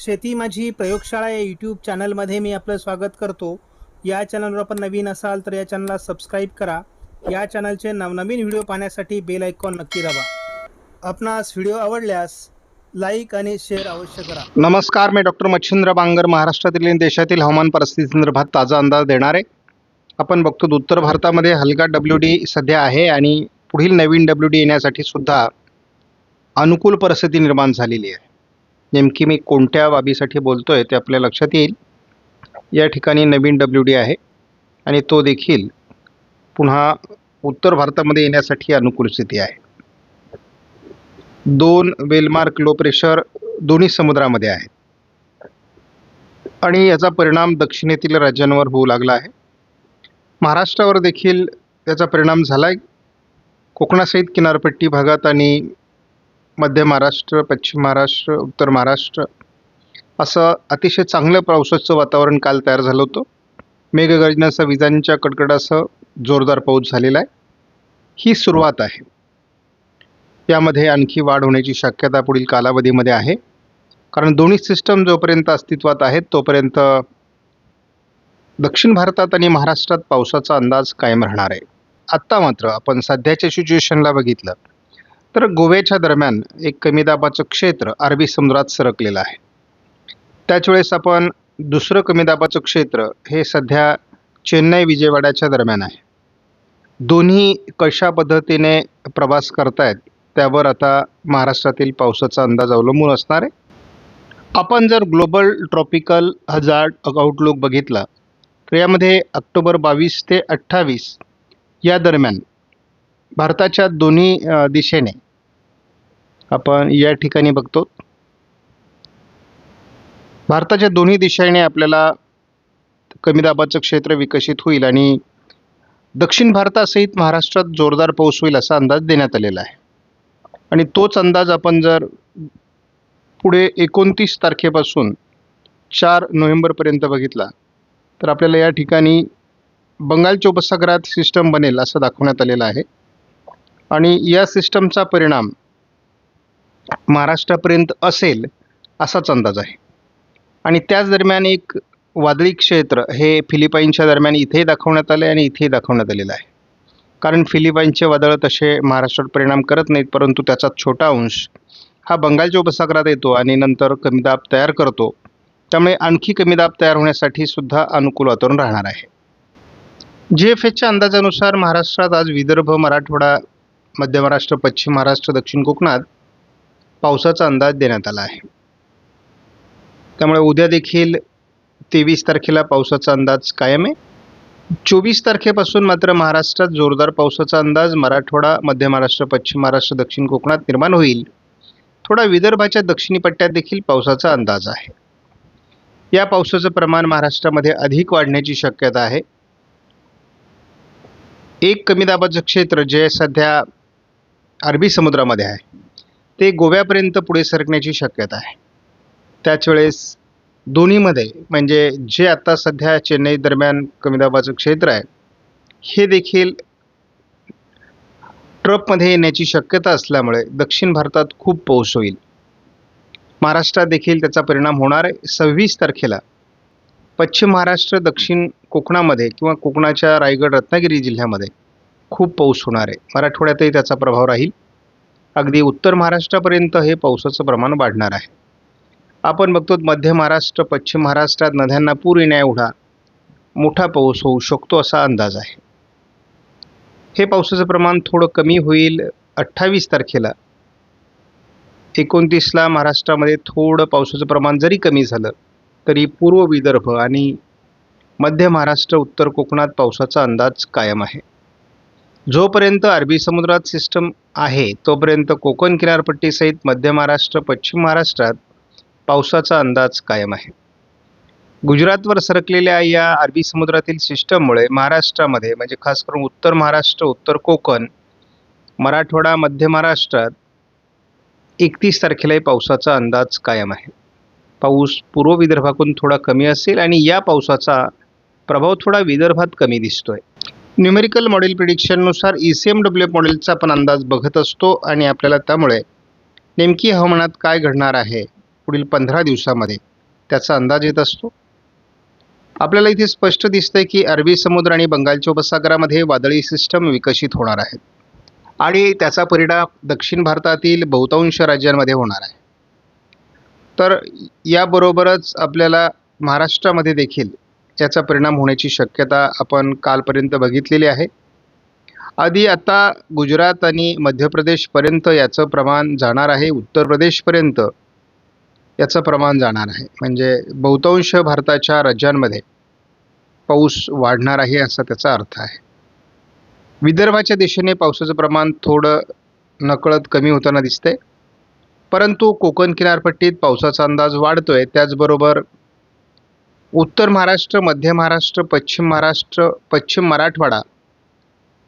शेती माझी प्रयोगशाळा या यूट्यूब चॅनलमध्ये मी आपलं स्वागत करतो. या चॅनलवर आपण नवीन असाल तर या चॅनलला सबस्क्राईब करा. या चॅनलचे नवनवीन व्हिडिओ पाहण्यासाठी बेल आयकॉन नक्की दाबा. आपणास व्हिडिओ आवडल्यास लाईक आणि शेअर अवश्य करा. नमस्कार मी डॉक्टर मच्छिंद्र बांगर महाराष्ट्रातील आणि देशातील हवामान परिस्थितीसंदर्भात ताजा अंदाज देणार. आहे आपण बघतो उत्तर भारतामध्ये हलका डब्ल्यू डी सध्या आहे आणि पुढील नवीन डब्ल्यू डी येण्यासाठी सुद्धा अनुकूल परिस्थिती निर्माण झालेली आहे. नेमकी मी कोणत्या बाबीसाठी बोलतो आहे ते आपल्या लक्षात येईल. या ठिकाणी नवीन डब्ल्यू डी आहे आणि तो देखील पुन्हा उत्तर भारतामध्ये येण्यासाठी अनुकूल स्थिती आहे. दोन वेलमार्क लो प्रेशर दोन्ही समुद्रामध्ये आहेत आणि याचा परिणाम दक्षिणेतील राज्यांवर होऊ लागला आहे. महाराष्ट्रावर देखील याचा परिणाम झाला आहे कोकणासहित किनारपट्टी भागात आणि मध्य महाराष्ट्र पश्चिम महाराष्ट्र उत्तर महाराष्ट्र असं अतिशय चांगलं पावसाचं वातावरण काल तयार झालं होतं. मेघगर्जनासह विजांच्या कडकडासह जोरदार पाऊस झालेला आहे. ही सुरुवात आहे. यामध्ये आणखी वाढ होण्याची शक्यता पुढील कालावधीमध्ये आहे. कारण दोन्ही सिस्टम जोपर्यंत अस्तित्वात आहेत तोपर्यंत दक्षिण भारतात आणि महाराष्ट्रात पावसाचा अंदाज कायम राहणार आहे. आत्ता मात्र आपण सध्याच्या सिच्युएशनला बघितलं तर गोव्याच्या दरम्यान एक कमी दाबाचं क्षेत्र अरबी समुद्रात सरकलेलं आहे. त्याच वेळेस आपण दुसरं कमी दाबाचं क्षेत्र हे सध्या चेन्नई विजयवाड्याच्या दरम्यान आहे. दोन्ही कशा पद्धतीने प्रवास करतायत त्यावर आता महाराष्ट्रातील पावसाचा अंदाज अवलंबून असणार आहे. आपण जर ग्लोबल ट्रॉपिकल हजार्ड आउटलुक बघितला तर यामध्ये ऑक्टोबर बावीस ते अठ्ठावीस या दरम्यान भारताच्या दोन्ही दिशेने आपण या ठिकाणी बघतो. भारताच्या दोन्ही दिशेने आपल्याला कमी दाबाचं क्षेत्र विकसित होईल आणि दक्षिण भारतासहित महाराष्ट्रात जोरदार पाऊस होईल असा अंदाज देण्यात आलेला आहे. आणि तोच अंदाज आपण जर पुढे एकोणतीस तारखेपासून चार नोव्हेंबरपर्यंत बघितला तर आपल्याला या ठिकाणी बंगालच्या उपसागरात सिस्टम बनेल असं दाखवण्यात आलेलं आहे. आणि या सिस्टमचा परिणाम महाराष्ट्रापर्यंत असेल असाच अंदाज आहे. आणि त्याच दरम्यान एक वादळी क्षेत्र हे फिलिपाईनच्या दरम्यान इथेही दाखवण्यात आले आणि इथेही दाखवण्यात आलेलं आहे. कारण फिलिपाईनचे वादळ तसे महाराष्ट्रात परिणाम करत नाहीत परंतु त्याचा छोटा अंश हा बंगालच्या उपसागरात येतो आणि नंतर कमी दाब तयार करतो. त्यामुळे आणखी कमी दाब तयार होण्यासाठी सुद्धा अनुकूल वातावरण राहणार आहे. जी एफ एचच्या अंदाजानुसार महाराष्ट्रात आज विदर्भ मराठवाडा मध्य महाराष्ट्र पश्चिम महाराष्ट्र दक्षिण कोकणात पावसाचा अंदाज देण्यात आला आहे. त्यामुळे उद्या देखील तेवीस तारखेला पावसाचा अंदाज कायम आहे. चोवीस तारखेपासून मात्र महाराष्ट्रात जोरदार पावसाचा अंदाज मराठवाडा मध्य महाराष्ट्र पश्चिम महाराष्ट्र दक्षिण कोकणात निर्माण होईल. थोडा विदर्भाच्या दक्षिणी पट्ट्यात देखील पावसाचा अंदाज आहे. या पावसाचं प्रमाण महाराष्ट्रामध्ये अधिक वाढण्याची शक्यता आहे. एक कमी दाबाचं क्षेत्र जे सध्या अरबी समुद्रामध्ये आहे. ते गोव्यापर्यंत पुढे सरकण्याची शक्यता आहे. त्याच वेळेस दोन्हीमध्ये म्हणजे जे आत्ता सध्या चेन्नई दरम्यान कमी दाबाचं क्षेत्र आहे हे देखील ट्रपमध्ये येण्याची शक्यता असल्यामुळे दक्षिण भारतात खूप पाऊस होईल. महाराष्ट्रात देखील त्याचा परिणाम होणार आहे. सव्वीस तारखेला पश्चिम महाराष्ट्र दक्षिण कोकणामध्ये किंवा कोकणाच्या रायगड रत्नागिरी जिल्ह्यामध्ये खूप पाऊस होणार आहे. मराठवाड्यातही त्याचा प्रभाव राहील. अगदी उत्तर महाराष्ट्रापर्यंत हे पावसाचं प्रमाण वाढणार आहे. आपण बघतो मध्य महाराष्ट्र पश्चिम महाराष्ट्रात नद्यांना पूर येण्याएवढा मोठा पाऊस होऊ शकतो असा अंदाज आहे. हे पावसाचं प्रमाण थोडं कमी होईल अठ्ठावीस तारखेला. एकोणतीसला महाराष्ट्रामध्ये थोडं पावसाचं प्रमाण जरी कमी झालं तरी पूर्व विदर्भ आणि मध्य महाराष्ट्र उत्तर कोकणात पावसाचा अंदाज कायम आहे. जोपर्यंत अरबी समुद्रात सिस्टम आहे तोपर्यंत कोकण किनारपट्टीसहित मध्य महाराष्ट्र पश्चिम महाराष्ट्रात पावसाचा अंदाज कायम आहे. गुजरातवर सरकलेल्या या अरबी समुद्रातील सिस्टममुळे महाराष्ट्रामध्ये म्हणजे खास करून उत्तर महाराष्ट्र उत्तर कोकण मराठवाडा मध्य महाराष्ट्रात एकतीस तारखेलाही पावसाचा अंदाज कायम आहे. पाऊस पूर्व विदर्भाकडून थोडा कमी असेल आणि या पावसाचा प्रभाव थोडा विदर्भात कमी दिसतोय. न्यूमेरिकल मॉडेल प्रिडिक्शननुसार ई सी एम डब्ल्यू मॉडेलचा आपण अंदाज बघत असतो आणि आपल्याला त्यामुळे नेमकी हवामानात काय घडणार आहे पुढील पंधरा दिवसामध्ये त्याचा अंदाज येत असतो. आपल्याला इथे स्पष्ट दिसतंय की अरबी समुद्र आणि बंगालच्या उपसागरामध्ये वादळी सिस्टम विकसित होणार आहेत आणि त्याचा परिणाम दक्षिण भारतातील बहुतांश राज्यांमध्ये होणार आहे. तर याबरोबरच आपल्याला महाराष्ट्रामध्ये देखील याचा परिणाम होण्याची शक्यता आपण कालपर्यंत बघितलेली आहे. आधी आता गुजरात आणि मध्य प्रदेशपर्यंत याचं प्रमाण जाणार आहे उत्तर प्रदेशपर्यंत याचं प्रमाण जाणार आहे. म्हणजे बहुतांश भारताच्या राज्यांमध्ये पाऊस वाढणार आहे असा त्याचा अर्थ आहे. विदर्भाच्या दिशेने पावसाचं प्रमाण थोडं नकळत कमी होताना दिसतंय. परंतु कोकण किनारपट्टीत पावसाचा अंदाज वाढतोय. त्याचबरोबर उत्तर महाराष्ट्र मध्य महाराष्ट्र पश्चिम महाराष्ट्र पश्चिम मराठवाडा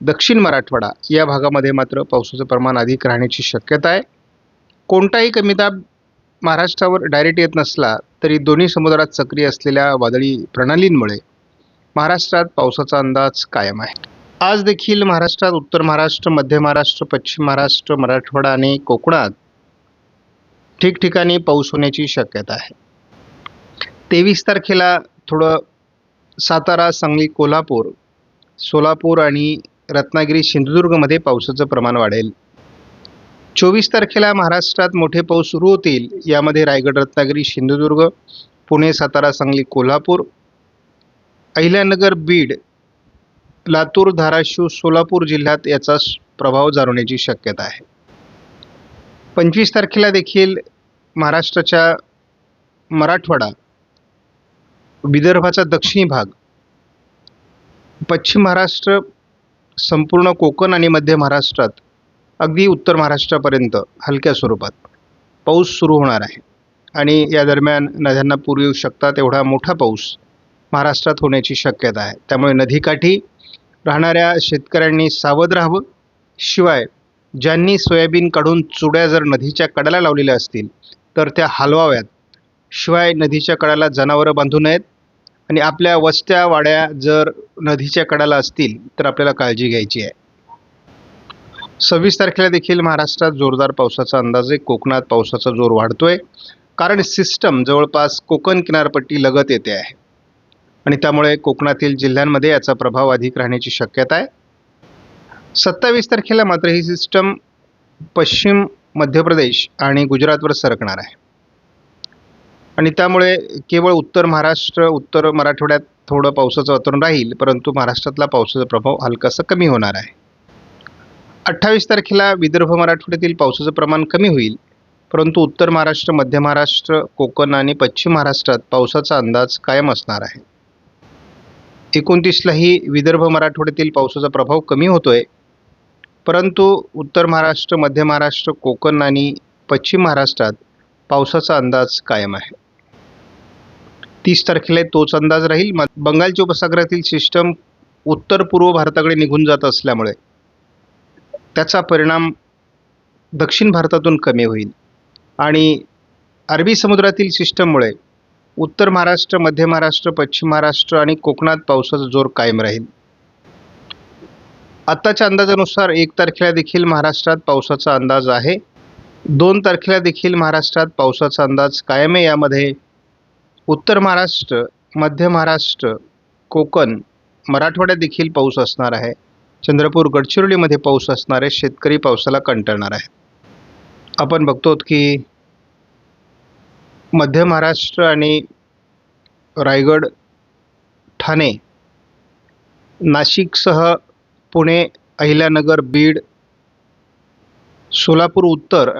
दक्षिण मराठवाडा या भागामध्ये मात्र पावसाचं प्रमाण अधिक राहण्याची शक्यता आहे. कोणताही कमी दाब महाराष्ट्रावर डायरेक्ट येत नसला तरी दोन्ही समुद्रात सक्रिय असलेल्या वादळी प्रणालींमुळे महाराष्ट्रात पावसाचा अंदाज कायम आहे. आज देखील महाराष्ट्रात उत्तर महाराष्ट्र मध्य महाराष्ट्र पश्चिम महाराष्ट्र मराठवाडा आणि कोकणात ठिकठिकाणी पाऊस होण्याची शक्यता आहे. तेवीस तारखेला थोडं सातारा सांगली कोल्हापूर सोलापूर आणि रत्नागिरी सिंधुदुर्गमध्ये पावसाचं प्रमाण वाढेल. चोवीस तारखेला महाराष्ट्रात मोठे पाऊस सुरू होतील यामध्ये रायगड रत्नागिरी सिंधुदुर्ग पुणे सातारा सांगली कोल्हापूर अहिल्यानगर बीड लातूर धाराशिव सोलापूर जिल्ह्यात याचा स- प्रभाव जाणवण्याची शक्यता आहे. पंचवीस तारखेला देखील महाराष्ट्राच्या मराठवाडा विदर्भाचा दक्षिणी भाग. पश्चिम महाराष्ट्र संपूर्ण कोकण आणि मध्य महाराष्ट्रात अगदी उत्तर महाराष्ट्रापर्यंत हलक्या स्वरूपात पाऊस सुरू होणार आहे. आणि या दरम्यान नद्यांना पूर येऊ शकतात एवढा मोठा पाऊस महाराष्ट्रात होण्याची शक्यता आहे. त्यामुळे नदीकाठी राहणाऱ्या शेतकऱ्यांनी सावध राहावं. शिवाय ज्यांनी सोयाबीन काढून चुड्या जर नदीच्या कडाला लावलेल्या असतील तर त्या हलवाव्यात. शिवाय नदीच्या कडाला जनावरं बांधू नयेत. आणि आपल्या वस्त्या वाड्या जर नदीच्या कडाला असतील तर आपल्याला काळजी घ्यायची आहे. सव्वीस तारखेला देखील महाराष्ट्रात जोरदार पावसाचा अंदाज आहे. कोकणात पावसाचा जोर वाढतोय. कारण सिस्टम जवळपास कोकण किनारपट्टी लगत येते आहे. आणि त्यामुळे कोकणातील जिल्ह्यांमध्ये याचा प्रभाव अधिक राहण्याची शक्यता आहे. सत्तावीस तारखेला मात्र ही सिस्टम पश्चिम मध्य प्रदेश आणि गुजरातवर सरकणार आहे. आणि त्यामुळे केवळ उत्तर महाराष्ट्र उत्तर मराठवाड्यात थोडं पावसाचं वातावरण राहील परंतु महाराष्ट्रातला पावसाचा प्रभाव हलकासा कमी होणार आहे. अठ्ठावीस तारखेला विदर्भ मराठवाड्यातील पावसाचं प्रमाण कमी होईल परंतु उत्तर महाराष्ट्र मध्य महाराष्ट्र कोकण आणि पश्चिम महाराष्ट्रात पावसाचा अंदाज कायम असणार आहे. एकोणतीसलाही विदर्भ मराठवाड्यातील पावसाचा प्रभाव कमी होतोय परंतु उत्तर महाराष्ट्र मध्य महाराष्ट्र कोकण आणि पश्चिम महाराष्ट्रात पावसाचा अंदाज कायम आहे. तीस तारखेला तोच अंदाज राहील. म- बंगालच्या उपसागरातील सिस्टम उत्तर पूर्व भारताकडे निघून जात असल्यामुळे त्याचा परिणाम दक्षिण भारतातून कमी होईल. आणि अरबी समुद्रातील सिस्टममुळे उत्तर महाराष्ट्र मध्य महाराष्ट्र पश्चिम महाराष्ट्र आणि कोकणात पावसाचा जोर कायम राहील. आत्ताच्या अंदाजानुसार एक तारखेला देखील महाराष्ट्रात पावसाचा अंदाज आहे. दोन तारखेला देखील महाराष्ट्रात पावसाचा अंदाज कायम आहे. यामध्ये उत्तर महाराष्ट्र मध्य महाराष्ट्र कोकण मराठवाड्यात देखील पाऊस असणार आहे. चंद्रपूर गडचिरोलीमध्ये पाऊस असणारे शेतकरी पावसाला कंटाळणार आहे. आपण बघतो की मध्य महाराष्ट्र आणि रायगड ठाणे नाशिकसह पुणे अहिल्यानगर बीड सोलापूर उत्तर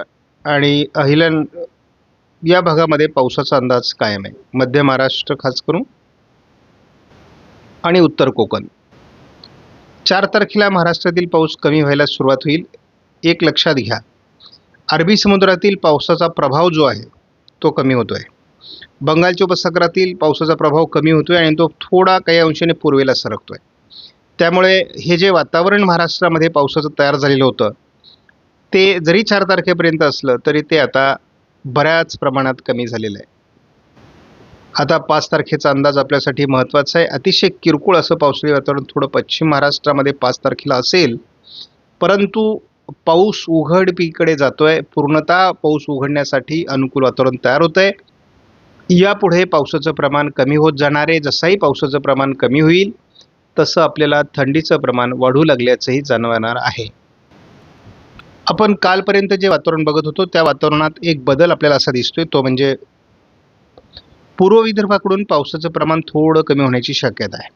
आणि अहिल्या या भागामध्ये पावसाचा अंदाज कायम आहे. मध्य महाराष्ट्र खास करून आणि उत्तर कोकण. चार तारखेला महाराष्ट्रातील पाऊस कमी व्हायला सुरुवात होईल एक लक्षात घ्या. अरबी समुद्रातील पावसाचा प्रभाव जो आहे तो कमी होतो आहे बंगालच्या उपसागरातील पावसाचा प्रभाव कमी होतो आहे आणि तो थोडा काही अंशाने पूर्वेला सरकतो आहे त्यामुळे हे जे वातावरण महाराष्ट्रामध्ये पावसाचं तयार झालेलं होतं ते जरी चार तारखेपर्यंत असलं तरी ते आता बऱ्याच प्रमाणात कमी झालेलं आहे. आता पाच तारखेचा अंदाज आपल्यासाठी महत्त्वाचा आहे. अतिशय किरकोळ असं पावसाळी वातावरण थोडं पश्चिम महाराष्ट्रामध्ये पाच तारखेला असेल. परंतु पाऊस उघडपीकडे आहे पूर्णतः पाऊस उघडण्यासाठी अनुकूल वातावरण तयार होत आहे यापुढे पावसाचं प्रमाण कमी होत जाणार आहे. जसंही पावसाचं प्रमाण कमी होईल तसं आपल्याला थंडीचं प्रमाण वाढू लागल्याचंही जाणवणार आहे. आपण कालपर्यंत जे वातावरण बघत होतो त्या वातावरणात एक बदल आपल्याला असा दिसतोय तो म्हणजे पूर्व विदर्भाकडून पावसाचं प्रमाण थोडं कमी होण्याची शक्यता आहे.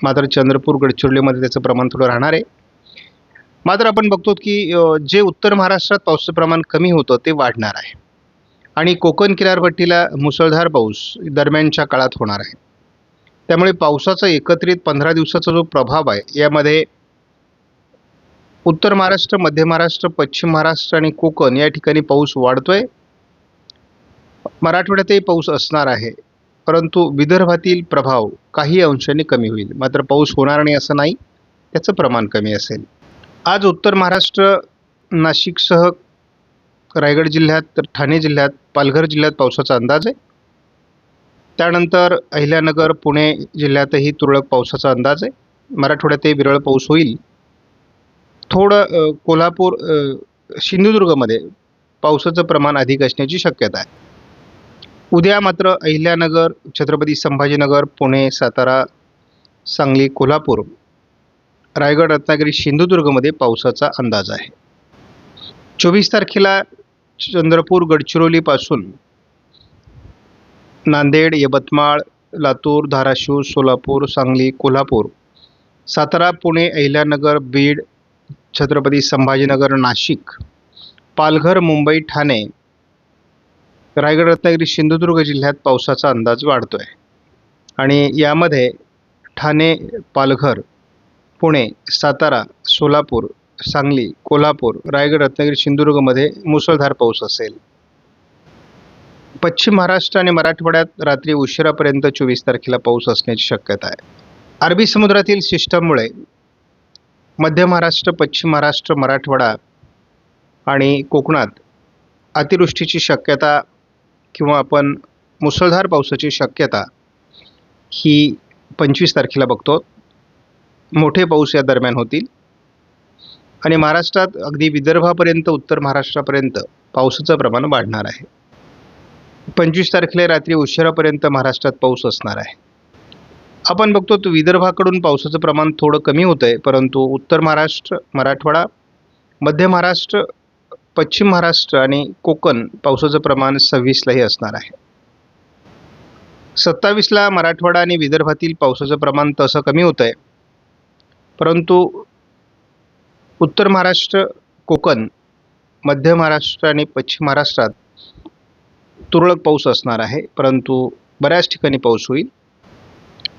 मात्र चंद्रपूर गडचिरोलीमध्ये त्याचं प्रमाण थोडं राहणार आहे. मात्र आपण बघतो की जे उत्तर महाराष्ट्रात पावसाचं प्रमाण कमी होतं ते वाढणार आहे. आणि कोकण किनारपट्टीला मुसळधार पाऊस दरम्यानच्या काळात होणार आहे. त्यामुळे पावसाचा एकत्रित पंधरा दिवसाचा जो प्रभाव आहे यामध्ये उत्तर महाराष्ट्र मध्य महाराष्ट्र पश्चिम महाराष्ट्र आणि कोकण या ठिकाणी पाऊस वाढतोय. मराठवाड्यातही पाऊस असणार आहे. परंतु विदर्भातील प्रभाव काही अंशाने कमी होईल. मात्र पाऊस होणार नाही असं नाही त्याचं प्रमाण कमी असेल. आज उत्तर महाराष्ट्र नाशिकसह रायगड जिल्ह्यात तर ठाणे जिल्ह्यात पालघर जिल्ह्यात पावसाचा अंदाज आहे. त्यानंतर अहिल्यानगर पुणे जिल्ह्यातही तुरळक पावसाचा अंदाज आहे. मराठवाड्यातही विरळ पाऊस होईल. थोडं कोल्हापूर सिंधुदुर्गमध्ये पावसाचं प्रमाण अधिक असण्याची शक्यता आहे. उद्या मात्र अहिल्यानगर छत्रपती संभाजीनगर पुणे सातारा सांगली कोल्हापूर रायगड रत्नागिरी सिंधुदुर्गमध्ये पावसाचा अंदाज आहे. चोवीस तारखेला चंद्रपूर गडचिरोलीपासून नांदेड यवतमाळ लातूर धाराशिव सोलापूर सांगली कोल्हापूर सातारा पुणे अहिल्यानगर बीड छत्रपती संभाजीनगर नाशिक पालघर मुंबई ठाणे रायगड रत्नागिरी सिंधुदुर्ग जिल्ह्यात पावसाचा अंदाज वाढतो आहे आणि यामध्ये ठाणे पालघर पुणे सातारा सोलापूर सांगली कोल्हापूर रायगड रत्नागिरी सिंधुदुर्गमध्ये मुसळधार पाऊस असेल. पश्चिम महाराष्ट्र आणि मराठवाड्यात रात्री उशिरापर्यंत चोवीस तारखेला पाऊस असण्याची शक्यता आहे. अरबी समुद्रातील सिस्टममुळे मध्य महाराष्ट्र पश्चिम महाराष्ट्र मराठवाडा आणि कोकणात अतिवृष्टीची शक्यता किंवा आपण मुसळधार पावसाची शक्यता ही पंचवीस तारखेला बघतो. मोठे पाऊस या दरम्यान होतील. आणि महाराष्ट्रात अगदी विदर्भापर्यंत उत्तर महाराष्ट्रापर्यंत पावसाचं प्रमाण वाढणार आहे. पंचवीस तारखेला रात्री उशिरापर्यंत महाराष्ट्रात पाऊस असणार आहे. आपण बघतो तो विदर्भाकडून पावसाचं प्रमाण थोडं कमी होतं आहे परंतु उत्तर महाराष्ट्र मराठवाडा मध्य महाराष्ट्र पश्चिम महाराष्ट्र आणि कोकण पावसाचं प्रमाण सव्वीसलाही असणार आहे. सत्तावीसला मराठवाडा आणि विदर्भातील पावसाचं प्रमाण तसं कमी होतं आहे परंतु उत्तर महाराष्ट्र कोकण मध्य महाराष्ट्र आणि पश्चिम महाराष्ट्रात तुरळक पाऊस असणार आहे परंतु बऱ्याच ठिकाणी पाऊस होईल.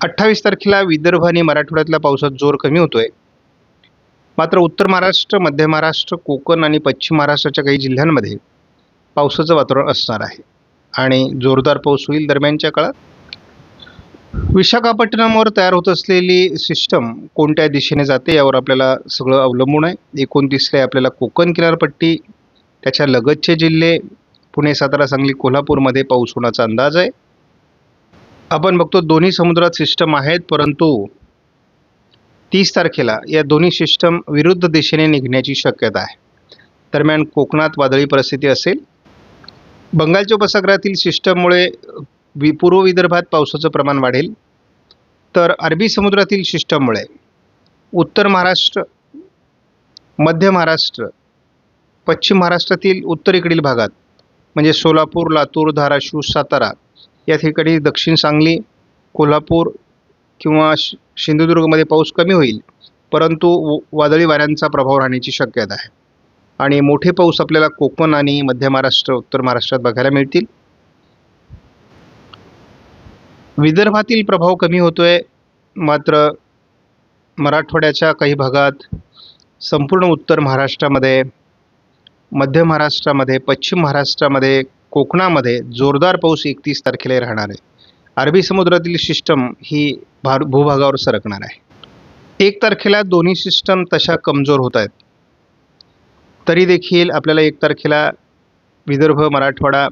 अठ्ठावीस तारखेला विदर्भ आणि मराठवाड्यातल्या पावसात जोर कमी होतोय. मात्र उत्तर महाराष्ट्र मध्य महाराष्ट्र कोकण आणि पश्चिम महाराष्ट्राच्या काही जिल्ह्यांमध्ये पावसाचं वातावरण असणार आहे आणि जोरदार पाऊस होईल दरम्यानच्या काळात. विशाखापट्टणमवर तयार होत असलेली सिस्टम कोणत्या दिशेने जाते यावर आपल्याला सगळं अवलंबून आहे. एकोणतीसला आपल्याला कोकण किनारपट्टी त्याच्या लगतचे जिल्हे पुणे सातारा सांगली कोल्हापूरमध्ये पाऊस होण्याचा अंदाज आहे. आपण बघतो दोन्ही समुद्रात सिस्टम आहेत परंतु तीस तारखेला या दोन्ही सिस्टम विरुद्ध दिशेने निघण्याची शक्यता आहे. दरम्यान कोकणात वादळी परिस्थिती असेल. बंगालच्या उपसागरातील सिस्टममुळे वि पूर्व विदर्भात पावसाचं प्रमाण वाढेल. तर अरबी समुद्रातील सिस्टममुळे उत्तर महाराष्ट्र मध्य महाराष्ट्र पश्चिम महाराष्ट्रातील उत्तरेकडील भागात म्हणजे सोलापूर लातूर धाराशिव सातारा या ठिकाणी दक्षिण सांगली कोल्हापूर किंवा शि सिंधुदुर्गमध्ये पाऊस कमी होईल परंतु व- वादळी वाऱ्यांचा प्रभाव राहण्याची शक्यता आहे. आणि मोठे पाऊस आपल्याला कोकण आणि मध्य महाराष्ट्र उत्तर महाराष्ट्रात बघायला मिळतील. विदर्भातील प्रभाव कमी होतोय मात्र मराठवाड्याच्या काही भागात संपूर्ण उत्तर महाराष्ट्रामध्ये मध्य महाराष्ट्रामध्ये पश्चिम महाराष्ट्रामध्ये कोकणामध्ये जोरदार पाऊस एकतीस तारखेला राहणार आहे. अरबी समुद्रातील सिस्टम ही भार भूभागावर सरकणार आहे. एक तारखेला दोन्ही सिस्टम तशा कमजोर होत आहेत. तरी देखील आपल्याला एक तारखेला विदर्भ मराठवाडा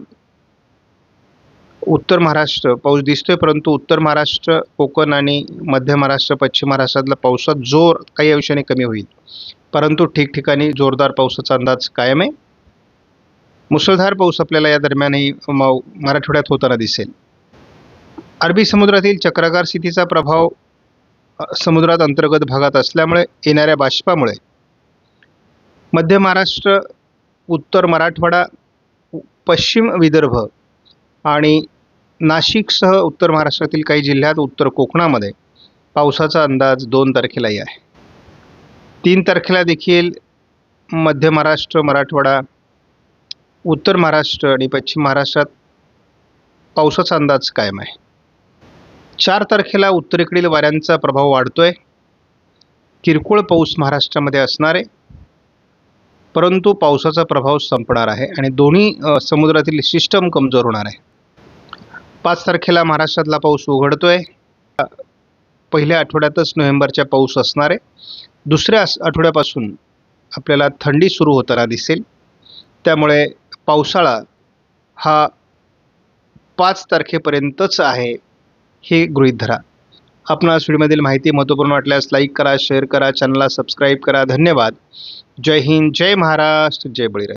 उत्तर महाराष्ट्र पाऊस दिसतोय परंतु उत्तर महाराष्ट्र कोकण आणि मध्य महाराष्ट्र पश्चिम महाराष्ट्रातला पावसात जोर काही अंशाने कमी होईल. परंतु ठिकठिकाणी जोरदार पावसाचा अंदाज कायम आहे. मुसळधार पाऊस आपल्याला या दरम्यानही मराठवाड्यात होताना दिसेल. अरबी समुद्रातील चक्राकार स्थितीचा प्रभाव समुद्रात अंतर्गत भागात असल्यामुळे येणाऱ्या बाष्पामुळे मध्य महाराष्ट्र उत्तर मराठवाडा पश्चिम विदर्भ आणि नाशिकसह उत्तर महाराष्ट्रातील काही जिल्ह्यात उत्तर कोकणामध्ये पावसाचा अंदाज दोन तारखेलाही आहे. तीन तारखेला देखील मध्य महाराष्ट्र मराठवाडा उत्तर महाराष्ट्र आणि पश्चिम महाराष्ट्रात पावसाचा अंदाज कायम आहे. चार तारखेला उत्तरेकडील वाऱ्यांचा प्रभाव वाढतो आहे किरकोळ पाऊस महाराष्ट्रामध्ये असणार आहे. परंतु पावसाचा प्रभाव संपणार आहे आणि दोन्ही समुद्रातील सिस्टम कमजोर होणार आहे. पाच तारखेला महाराष्ट्रातला पाऊस उघडतो आहे पहिल्या आठवड्यातच नोव्हेंबरच्या पाऊस असणार आहे. दुसऱ्या आठवड्यापासून आपल्याला थंडी सुरू होताना दिसेल. त्यामुळे पावसाळा हा पाच तारखेपर्यंतच आहे हे गृहीत धरा. आपणास व्हिडिओमधील माहिती महत्त्वपूर्ण वाटल्यास लाईक करा शेअर करा चॅनलला सबस्क्राईब करा. धन्यवाद. जय हिंद जय महाराष्ट्र जय बळीराजा.